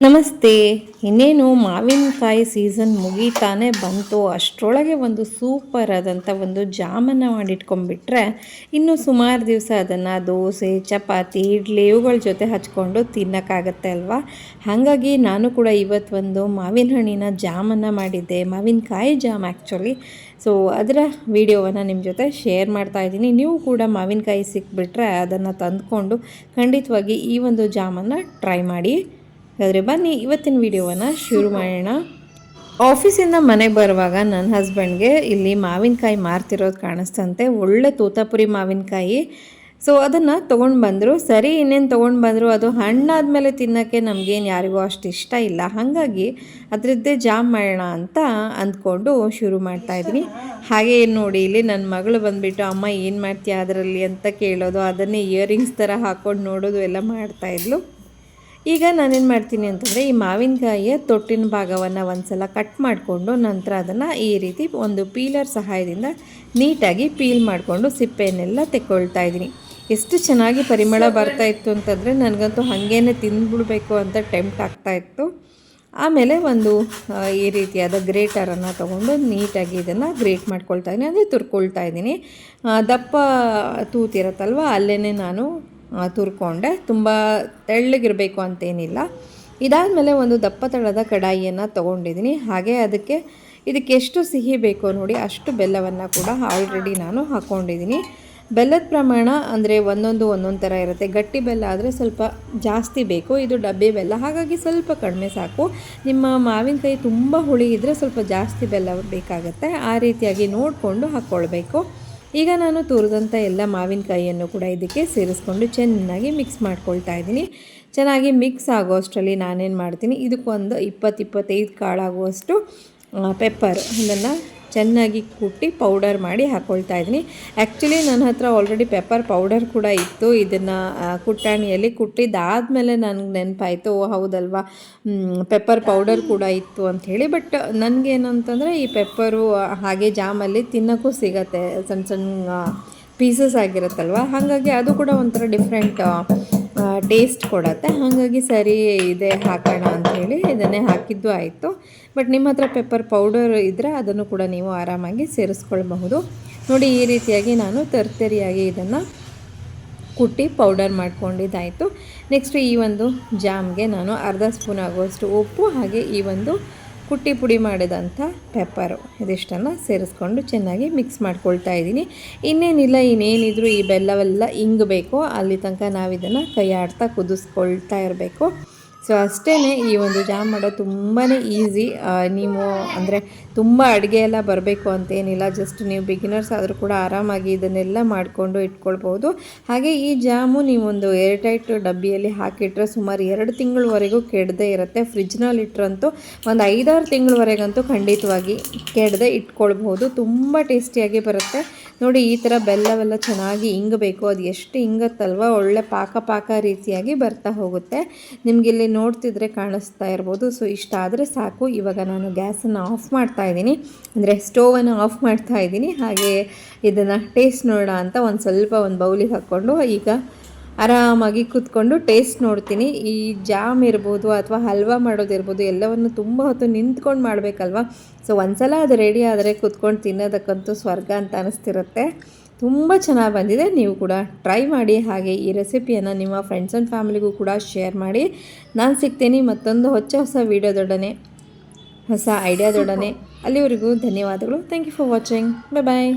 ನಮಸ್ತೆ. ಇನ್ನೇನು ಮಾವಿನಕಾಯಿ ಸೀಸನ್ ಮುಗೀತಾನೆ ಬಂತು. ಅಷ್ಟರೊಳಗೆ ಒಂದು ಸೂಪರ್ ಆದಂಥ ಒಂದು ಜಾಮನ್ನು ಮಾಡಿಟ್ಕೊಂಡ್ಬಿಟ್ರೆ ಇನ್ನು ಸುಮಾರು ದಿವಸ ಅದನ್ನು ದೋಸೆ, ಚಪಾತಿ, ಇಡ್ಲಿ ಇವುಗಳ ಜೊತೆ ಹಚ್ಕೊಂಡು ತಿನ್ನೋಕ್ಕಾಗತ್ತೆ ಅಲ್ವಾ? ಹಾಗಾಗಿ ನಾನು ಕೂಡ ಇವತ್ತು ಒಂದು ಮಾವಿನ ಹಣ್ಣಿನ ಜಾಮನ್ನು ಮಾಡಿದ್ದೆ. ಮಾವಿನಕಾಯಿ ಜಾಮ್ ಆ್ಯಕ್ಚುಲಿ ಸೊ ಅದರ ವಿಡಿಯೋವನ್ನು ನಿಮ್ಮ ಜೊತೆ ಶೇರ್ ಮಾಡ್ತಾ ಇದ್ದೀನಿ. ನೀವು ಕೂಡ ಮಾವಿನಕಾಯಿ ಸಿಕ್ಬಿಟ್ರೆ ಅದನ್ನು ತಂದುಕೊಂಡು ಖಂಡಿತವಾಗಿ ಈ ಒಂದು ಜಾಮನ್ನು ಟ್ರೈ ಮಾಡಿ. ಹಾಗಾದರೆ ಬನ್ನಿ, ಇವತ್ತಿನ ವಿಡಿಯೋವನ್ನು ಶುರು ಮಾಡೋಣ. ಆಫೀಸಿಂದ ಮನೆಗೆ ಬರುವಾಗ ನನ್ನ ಹಸ್ಬೆಂಡ್ಗೆ ಇಲ್ಲಿ ಮಾವಿನಕಾಯಿ ಮಾರ್ತಿರೋದು ಕಾಣಿಸ್ತಂತೆ, ಒಳ್ಳೆ ತೋತಾಪುರಿ ಮಾವಿನಕಾಯಿ. ಸೊ ಅದನ್ನು ತೊಗೊಂಡು ಬಂದರು. ಸರಿ, ಇನ್ನೇನು ತೊಗೊಂಡು ಬಂದರು? ಅದು ಹಣ್ಣಾದಮೇಲೆ ತಿನ್ನೋಕ್ಕೆ ನಮಗೇನು ಯಾರಿಗೂ ಅಷ್ಟು ಇಷ್ಟ ಇಲ್ಲ. ಹಾಗಾಗಿ ಅದರದ್ದೇ ಜಾಮ್ ಮಾಡೋಣ ಅಂತ ಅಂದ್ಕೊಂಡು ಶುರು ಮಾಡ್ತಾಯಿದ್ವಿ ಹಾಗೆ ಏನು ನೋಡಿ, ಇಲ್ಲಿ ನನ್ನ ಮಗಳು ಬಂದುಬಿಟ್ಟು, ಅಮ್ಮ, ಏನು ಮಾಡ್ತೀಯ ಅದರಲ್ಲಿ? ಅಂತ ಕೇಳೋದು, ಅದನ್ನೇ ಇಯರಿಂಗ್ಸ್ ಥರ ಹಾಕ್ಕೊಂಡು ನೋಡೋದು ಎಲ್ಲ ಮಾಡ್ತಾಯಿದ್ಲು ಈಗ ನಾನೇನು ಮಾಡ್ತೀನಿ ಅಂತಂದರೆ ಈ ಮಾವಿನಕಾಯಿಯ ತೊಟ್ಟಿನ ಭಾಗವನ್ನು ಒಂದು ಸಲ ಕಟ್ ಮಾಡಿಕೊಂಡು ನಂತರ ಅದನ್ನು ಈ ರೀತಿ ಒಂದು ಪೀಲರ್ ಸಹಾಯದಿಂದ ನೀಟಾಗಿ ಪೀಲ್ ಮಾಡಿಕೊಂಡು ಸಿಪ್ಪೆಯನ್ನೆಲ್ಲ ತೆಕ್ಕೊಳ್ತಾ ಇದ್ದೀನಿ. ಎಷ್ಟು ಚೆನ್ನಾಗಿ ಪರಿಮಳ ಬರ್ತಾ ಇತ್ತು ಅಂತಂದರೆ ನನಗಂತೂ ಹಾಗೇನೆ ತಿಂದ್ಬಿಡ್ಬೇಕು ಅಂತ ಟೆಂಪ್ಟ್ ಆಗ್ತಾಯಿತ್ತು ಆಮೇಲೆ ಒಂದು ಈ ರೀತಿಯಾದ ಗ್ರೇಟರನ್ನು ತೊಗೊಂಡು ನೀಟಾಗಿ ಇದನ್ನು ಗ್ರೇಟ್ ಮಾಡ್ಕೊಳ್ತಾ ಇದ್ದೀನಿ. ಅಂದರೆ ತುರ್ಕೊಳ್ತಾ ಇದ್ದೀನಿ. ದಪ್ಪ ತೂತಿರತ್ತಲ್ವ ಅಲ್ಲೇ ನಾನು ತುರ್ಕೊಂಡೆ. ತುಂಬ ತೆಳ್ಳಗಿರಬೇಕು ಅಂತೇನಿಲ್ಲ. ಇದಾದಮೇಲೆ ಒಂದು ದಪ್ಪ ತಳದ ಕಡಾಯಿಯನ್ನು ತೊಗೊಂಡಿದ್ದೀನಿ. ಹಾಗೆ ಅದಕ್ಕೆ ಇದಕ್ಕೆ ಎಷ್ಟು ಸಿಹಿ ಬೇಕೋ ನೋಡಿ ಅಷ್ಟು ಬೆಲ್ಲವನ್ನು ಕೂಡ ಆಲ್ರೆಡಿ ನಾನು ಹಾಕ್ಕೊಂಡಿದ್ದೀನಿ ಬೆಲ್ಲದ ಪ್ರಮಾಣ ಅಂದರೆ ಒಂದೊಂದು ಒಂದೊಂದು ಥರ ಇರುತ್ತೆ. ಗಟ್ಟಿ ಬೆಲ್ಲ ಆದರೆ ಸ್ವಲ್ಪ ಜಾಸ್ತಿ ಬೇಕು. ಇದು ಡಬ್ಬಿ ಬೆಲ್ಲ. ಹಾಗಾಗಿ ಸ್ವಲ್ಪ ಕಡಿಮೆ ಸಾಕು. ನಿಮ್ಮ ಮಾವಿನಕಾಯಿ ತುಂಬ ಹುಳಿ ಇದ್ದರೆ ಸ್ವಲ್ಪ ಜಾಸ್ತಿ ಬೆಲ್ಲ ಬೇಕಾಗುತ್ತೆ. ಆ ರೀತಿಯಾಗಿ ನೋಡಿಕೊಂಡು ಹಾಕ್ಕೊಳ್ಬೇಕು ಈಗ ನಾನು ತುರಿದಂಥ ಎಲ್ಲ ಮಾವಿನಕಾಯಿಯನ್ನು ಕೂಡ ಇದಕ್ಕೆ ಸೇರಿಸ್ಕೊಂಡು ಚೆನ್ನಾಗಿ ಮಿಕ್ಸ್ ಮಾಡ್ಕೊಳ್ತಾ ಇದ್ದೀನಿ. ಚೆನ್ನಾಗಿ ಮಿಕ್ಸ್ ಆಗೋ ಅಷ್ಟರಲ್ಲಿ ನಾನೇನು ಮಾಡ್ತೀನಿ, ಇದಕ್ಕೊಂದು ಇಪ್ಪತ್ತು ಇಪ್ಪತ್ತೈದು ಕಾಳಾಗುವಷ್ಟು ಪೆಪ್ಪರ್ ಅದನ್ನು ಚೆನ್ನಾಗಿ ಕುಟ್ಟಿ ಪೌಡರ್ ಮಾಡಿ ಹಾಕ್ಕೊಳ್ತಾ ಇದ್ದೀನಿ. ಆ್ಯಕ್ಚುಲಿ ನನ್ನ ಹತ್ರ ಆಲ್ರೆಡಿ ಪೆಪ್ಪರ್ ಪೌಡರ್ ಕೂಡ ಇತ್ತು. ಇದನ್ನು ಕುಟ್ಟಾಣಿಯಲ್ಲಿ ಕುಟ್ಟಿದ್ದಾದಮೇಲೆ ನನಗೆ ನೆನಪಾಯಿತು ಹೌದಲ್ವಾ ಪೆಪ್ಪರ್ ಪೌಡರ್ ಕೂಡ ಇತ್ತು ಅಂಥೇಳಿ ಬಟ್ ನನಗೇನಂತಂದರೆ ಈ ಪೆಪ್ಪರು ಹಾಗೆ ಜಾಮಲ್ಲಿ ತಿನ್ನೋಕ್ಕೂ ಸಿಗತ್ತೆ ಸಣ್ಣ ಸಣ್ಣ ಪೀಸಸ್ ಆಗಿರುತ್ತಲ್ವ? ಹಾಗಾಗಿ ಅದು ಕೂಡ ಒಂಥರ ಡಿಫ್ರೆಂಟ್ ಟೇಸ್ಟ್ ಕೊಡತ್ತೆ. ಹಾಗಾಗಿ ಸರಿ ಇದೆ, ಹಾಕೋಣ ಅಂಥೇಳಿ ಇದನ್ನೇ ಹಾಕಿದ್ದು ಆಯಿತು. ಬಟ್ ನಿಮ್ಮ ಹತ್ರ ಪೆಪ್ಪರ್ ಪೌಡರ್ ಇದ್ದರೆ ಅದನ್ನು ಕೂಡ ನೀವು ಆರಾಮಾಗಿ ಸೇರಿಸ್ಕೊಳ್ಬಹುದು. ನೋಡಿ ಈ ರೀತಿಯಾಗಿ ನಾನು ತರ್ತರಿಯಾಗಿ ಇದನ್ನು ಕುಟ್ಟಿ ಪೌಡರ್ ಮಾಡ್ಕೊಂಡಿದ್ದಾಯಿತು. ನೆಕ್ಸ್ಟ್ ಈ ಒಂದು ಜಾಮ್ಗೆ ನಾನು ಅರ್ಧ ಸ್ಪೂನ್ ಆಗುವಷ್ಟು ಉಪ್ಪು, ಹಾಗೆ ಈ ಒಂದು ಕುಟ್ಟಿ ಪುಡಿ ಮಾಡಿದಂಥ ಪೆಪ್ಪರು ಇದಿಷ್ಟನ್ನು ಸೇರಿಸ್ಕೊಂಡು ಚೆನ್ನಾಗಿ ಮಿಕ್ಸ್ ಮಾಡ್ಕೊಳ್ತಾ ಇದ್ದೀನಿ. ಇನ್ನೇನಿಲ್ಲ, ಇನ್ನೇನಿದ್ರು ಈ ಬೆಲ್ಲವೆಲ್ಲ ಹಿಂಗಬೇಕು ಅಲ್ಲಿ ತನಕ ನಾವು ಇದನ್ನು ಕೈ ಆಡ್ತಾ ಕುದಿಸ್ಕೊಳ್ತಾ ಇರಬೇಕು. ಸೊ ಅಷ್ಟೇ ಈ ಒಂದು ಜಾಮ್ ಮಾಡೋದು ತುಂಬಾ ಈಸಿ ನೀವು ಅಂದರೆ ತುಂಬ ಅಡುಗೆ ಎಲ್ಲ ಬರಬೇಕು ಅಂತೇನಿಲ್ಲ ಜಸ್ಟ್ ನೀವು ಬಿಗಿನರ್ಸ್ ಆದರೂ ಕೂಡ ಆರಾಮಾಗಿ ಇದನ್ನೆಲ್ಲ ಮಾಡಿಕೊಂಡು ಇಟ್ಕೊಳ್ಬೋದು. ಹಾಗೆ ಈ ಜಾಮು ನೀವೊಂದು ಏರ್ಟೈಟ್ ಡಬ್ಬಿಯಲ್ಲಿ ಹಾಕಿಟ್ರೆ ಸುಮಾರು ಎರಡು ತಿಂಗಳವರೆಗೂ ಕೆಡದೇ ಇರುತ್ತೆ. ಫ್ರಿಜ್ನಲ್ಲಿ ಇಟ್ಟರಂತೂ ಒಂದು ಐದಾರು ತಿಂಗಳವರೆಗಂತೂ ಖಂಡಿತವಾಗಿ ಕೆಡದೆ ಇಟ್ಕೊಳ್ಬೋದು. ತುಂಬ ಟೇಸ್ಟಿಯಾಗಿ ಬರುತ್ತೆ. ನೋಡಿ, ಈ ಥರ ಬೆಲ್ಲವೆಲ್ಲ ಚೆನ್ನಾಗಿ ಇಂಗಬೇಕು. ಅದು ಎಷ್ಟು ಹಿಂಗತ್ತಲ್ವ ಒಳ್ಳೆ ಪಾಕ ಪಾಕ ರೀತಿಯಾಗಿ ಬರ್ತಾ ಹೋಗುತ್ತೆ. ನಿಮಗಿಲ್ಲಿ ನೋಡ್ತಿದ್ರೆ ಕಾಣಿಸ್ತಾ ಇರ್ಬೋದು. ಸೊ ಇಷ್ಟ ಆದರೆ ಸಾಕು. ಇವಾಗ ನಾನು ಗ್ಯಾಸನ್ನು ಆಫ್ ಮಾಡ್ತಾ ಇದ್ದೀನಿ. ಅಂದರೆ ಸ್ಟೋವನ್ನು ಆಫ್ ಮಾಡ್ತಾ ಇದ್ದೀನಿ. ಹಾಗೆ ಇದನ್ನು ಟೇಸ್ಟ್ ನೋಡೋಣ ಅಂತ ಒಂದು ಸ್ವಲ್ಪ ಒಂದು ಬೌಲಿಗೆ ಹಾಕ್ಕೊಂಡು ಈಗ ಆರಾಮಾಗಿ ಕೂತ್ಕೊಂಡು ಟೇಸ್ಟ್ ನೋಡ್ತೀನಿ. ಈ ಜಾಮ್ ಇರ್ಬೋದು ಅಥವಾ ಹಲ್ವಾ ಮಾಡೋದಿರ್ಬೋದು ಎಲ್ಲವನ್ನು ತುಂಬ ಹೊತ್ತು ನಿಂತ್ಕೊಂಡು ಮಾಡಬೇಕಲ್ವ? ಸೊ ಒಂದ್ಸಲ ಅದು ರೆಡಿ ಆದರೆ ಕೂತ್ಕೊಂಡು ತಿನ್ನೋದಕ್ಕಂತೂ ಸ್ವರ್ಗ ಅಂತ ಅನಿಸ್ತಿರುತ್ತೆ. ತುಂಬ ಚೆನ್ನಾಗಿ ಬಂದಿದೆ. ನೀವು ಕೂಡ ಟ್ರೈ ಮಾಡಿ ಹಾಗೆ ಈ ರೆಸಿಪಿಯನ್ನು ನಿಮ್ಮ ಫ್ರೆಂಡ್ಸ್ ಆ್ಯಂಡ್ ಫ್ಯಾಮಿಲಿಗೂ ಕೂಡ ಶೇರ್ ಮಾಡಿ. ನಾನು ಸಿಗ್ತೀನಿ ಮತ್ತೊಂದು ಹೊಚ್ಚ ಹೊಸ ವೀಡಿಯೋದೊಡನೆ ಹೊಸ ಐಡಿಯಾದೊಡನೆ ಅಲ್ಲಿವರೆಗೂ ಧನ್ಯವಾದಗಳು. Thank you for watching bye bye